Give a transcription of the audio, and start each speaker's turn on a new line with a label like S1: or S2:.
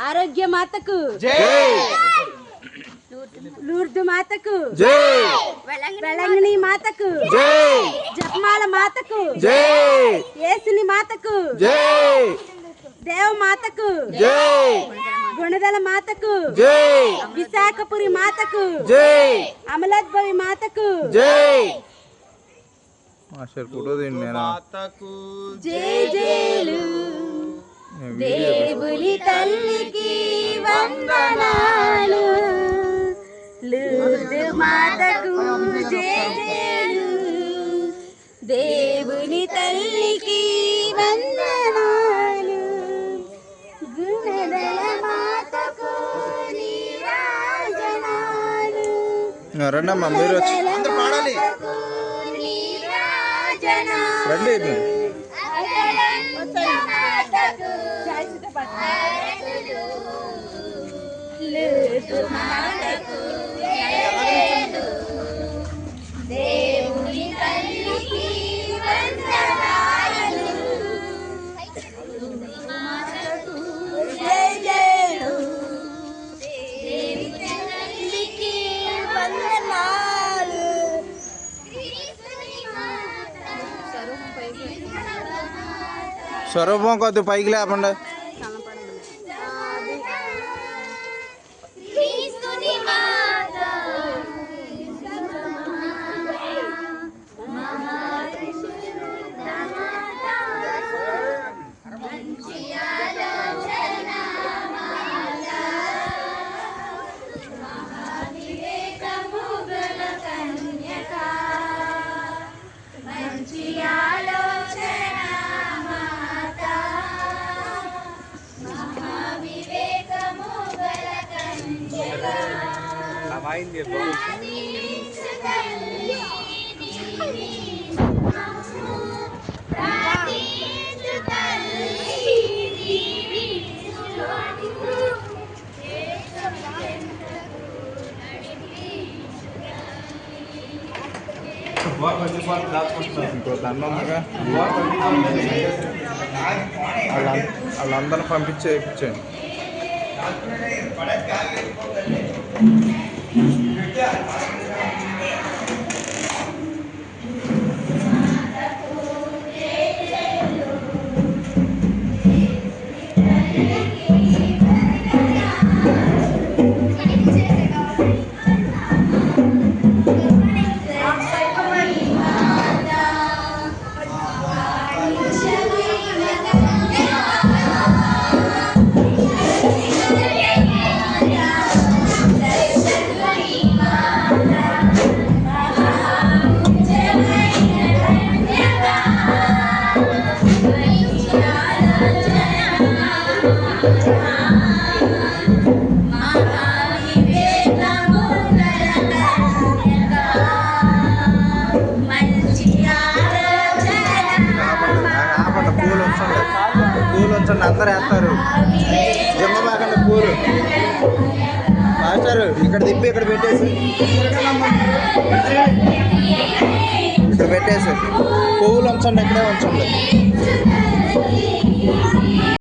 S1: ఆరోగ్య మాతకు. లూర్దు మాతకు. వెలంగిని మాతకు. జపమాల మాతకు. యేసుని మాతకు. దేవ మాతకు. గుణదల మాతకు. విశాఖపురి మాతకు. అమలోద్భవి మాతకు.
S2: మాస్టర్ ఫోటో తీయండి నేను
S3: మాతకు
S1: జై జైలు. తల్లికి వందనాలు. లూర్దు మాతకు జై జైలు దేవుని తల్లికి వందనాలు. గుణదల మాతకు నీరాజనాలు.
S2: రండమ్మా మీరు వచ్చి
S3: అందరూ పాడాలి.
S2: రండి. స్వరూపం కొద్ది పైకి లేపండి. ఇంకో దండమ్మగా వాళ్ళ వాళ్ళందరిని పంపించే ఇప్పించండి Thank you. అందరు వేస్తారు. జిమ్మబాకండి పూలు మాస్టారు ఇక్కడ తిప్పి ఇక్కడ పెట్టేసి. ఇక్కడ పెట్టేసి. పువ్వులు ఉంచండి ఇక్కడే ఉంచండి.